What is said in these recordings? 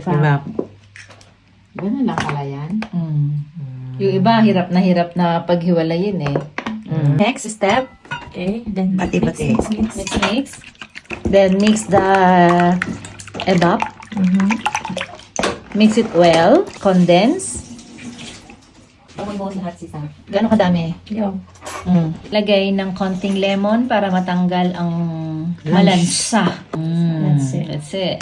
Evap. Evap. Ganun lang pala yan. Mm. Yung iba, hirap na hirap na paghiwalayin eh. Mm. Next step, Okay, then Pati-pati. mix, mix, mix. mix mix. Then mix the evap. Mhm. Mix it well. Condense. Huwag mo lahat si Sam. Gano'ng kadami? Yo. Mm. Lagay ng konting lemon para matanggal ang malansa. Mm. That's it. That's it.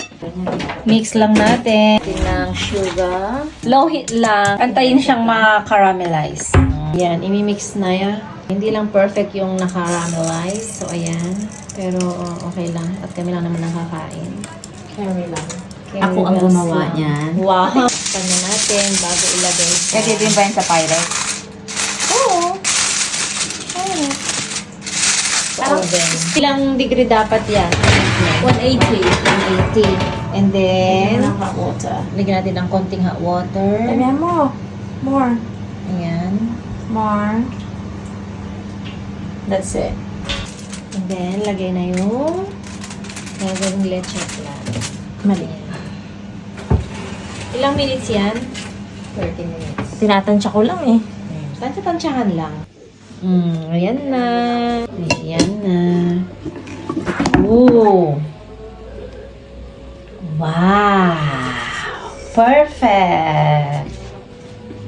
Mix lang natin ng sugar. Low heat lang. Antayin siyang ma-caramelize. Yan, imimix na yan. Hindi lang perfect yung na-caramelize. So, ayan. Pero okay lang. At kami lang naman nakakain. Carry lang. Ako ang Carry gumawa lang. niyan. Wow! Kanya natin bago ilagay sa... Kasi din ba yan sa Pyrex? Oven. Ilang degree dapat yan? 180. 180. And then, hot water. lagyan natin ng konting hot water. Damihan mo. More. Ayan. More. That's it. And then, lagay na yung gagawing leche flan. Mali. Ilang minutes yan? 30 minutes. Tinatansya ko lang eh. Tansya-tansyahan lang. Mm, ayan na. Ayan na. Ooh. Wow. Perfect.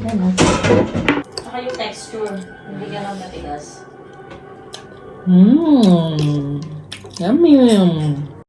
Ano? Saka yung texture. Hindi ganun matigas. Mmm. Yummy.